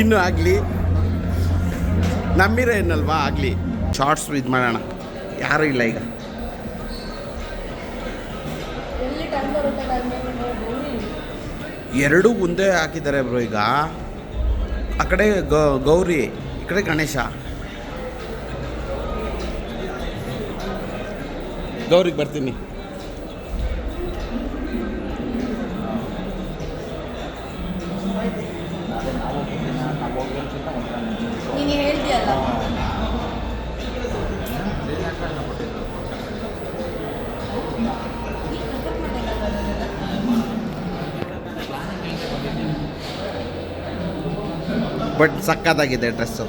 ಇನ್ನೂ ಆಗಲಿ ನಂಬಿರೋ ಏನಲ್ವಾ ಆಗಲಿ ಶಾರ್ಟ್ಸ್ ಇದು ಮಾಡೋಣ. ಯಾರೂ ಇಲ್ಲ ಈಗ. ಎರಡೂ ಮುಂದೆ ಹಾಕಿದ್ದಾರೆ ಬ್ರೋ ಈಗ. ಆ ಕಡೆ ಗೌ- ಗೌರಿ ಈ ಕಡೆ ಗಣೇಶ. ಗೌರಿಗೆ ಬರ್ತೀನಿ. ಹೇಳ್ತೀಯಲ್ಲ? ಬಟ್ ಸಕ್ಕತ್ತಾಗಿದೆ ಡ್ರೆಸ್ಸು.